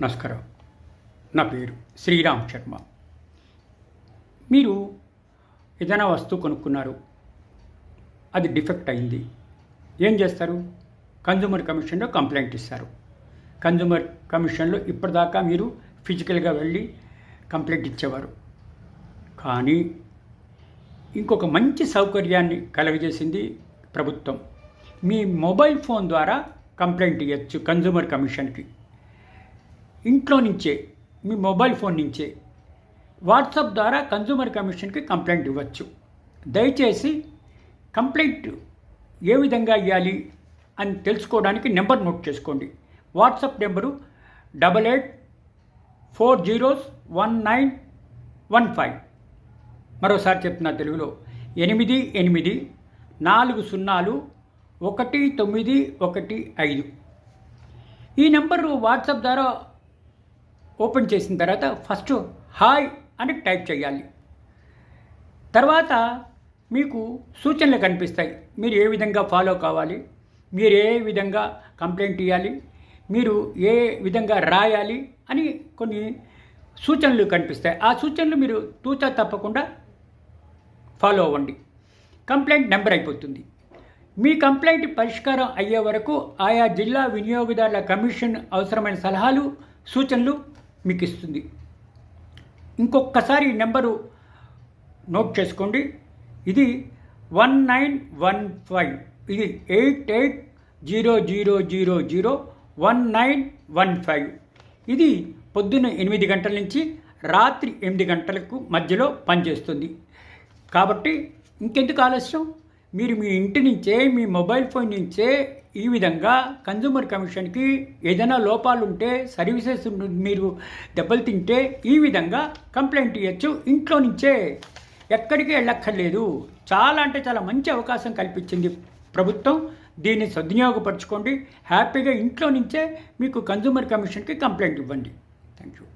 నమస్కారం. నా పేరు శ్రీరామ్ శర్మ. మీరు ఏదైనా వస్తువు కొనుక్కున్నారు అది డిఫెక్ట్ అయింది ఏం చేస్తారు? కన్జ్యూమర్ కమిషన్లో కంప్లైంట్ ఇస్తారు. కన్జ్యూమర్ కమిషన్లో ఇప్పటిదాకా మీరు ఫిజికల్గా వెళ్ళి కంప్లైంట్ ఇచ్చేవారు. కానీ ఇంకొక మంచి సౌకర్యాన్ని కలుగజేసింది ప్రభుత్వం. మీ మొబైల్ ఫోన్ ద్వారా కంప్లైంట్ ఇవ్వచ్చు కన్జ్యూమర్ కమిషన్కి. ఇంట్లో నుంచే మీ మొబైల్ ఫోన్ నుంచే వాట్సాప్ ద్వారా కన్జ్యూమర్ కమిషన్కి కంప్లైంట్ ఇవ్వచ్చు. దయచేసి కంప్లైంట్ ఏ విధంగా ఇవ్వాలి అని తెలుసుకోవడానికి నెంబర్ నోట్ చేసుకోండి. WhatsApp number double eight four zeros one nine one five. మరోసారి చెప్తున్నా తెలుగులో. ఎనిమిది ఎనిమిది నాలుగు సున్నాలు ఒకటి తొమ్మిది ఒకటి ఐదు. ఈ నెంబరు వాట్సాప్ ద్వారా ఓపెన్ చేసిన తర్వాత ఫస్ట్ హాయ్ అని టైప్ చేయాలి. తర్వాత మీకు సూచనలు కనిపిస్తాయి. మీరు ఏ విధంగా ఫాలో కావాలి? మీరు ఏ విధంగా కంప్లైంట్ ఇవ్వాలి మీరు ఏ విధంగా రాయాలి? అని కొన్ని సూచనలు కనిపిస్తాయి. ఆ సూచనలు మీరు తూచా తప్పకుండా ఫాలో అవ్వండి. కంప్లైంట్ నెంబర్ అయిపోతుంది. మీ కంప్లైంట్ పరిష్కారం అయ్యే వరకు ఆయా జిల్లా వినియోగదారుల కమిషన్ అవసరమైన సలహాలు సూచనలు మీకు ఇస్తుంది ఇంకొకసారి ఈ నెంబరు నోట్ చేసుకోండి. ఇది వన్ నైన్ వన్ ఫైవ్. ఇది eight eight zero zero zero zero one nine one five. ఇది పొద్దున్న ఎనిమిది గంటల నుంచి రాత్రి ఎనిమిది గంటలకు మధ్యలో పనిచేస్తుంది. కాబట్టి ఇంకెందుకు ఆలస్యం? మీరు మీ ఇంటి నుంచే మీ మొబైల్ ఫోన్ నుంచే ఈ విధంగా కన్జ్యూమర్ కమిషన్కి ఏదైనా లోపాలు ఉంటే సర్వీసెస్ మీరు దెబ్బలు తింటే ఈ విధంగా కంప్లైంట్ ఇవ్వచ్చు ఇంట్లో నుంచే. ఎక్కడికి వెళ్ళక్కర్లేదు. చాలా అంటే చాలా మంచి అవకాశం కల్పించింది ప్రభుత్వం. దీన్ని సద్వినియోగపరచుకోండి. హ్యాపీగా ఇంట్లో నుంచే మీకు కన్జ్యూమర్ కమిషన్కి కంప్లైంట్ ఇవ్వండి. Thank you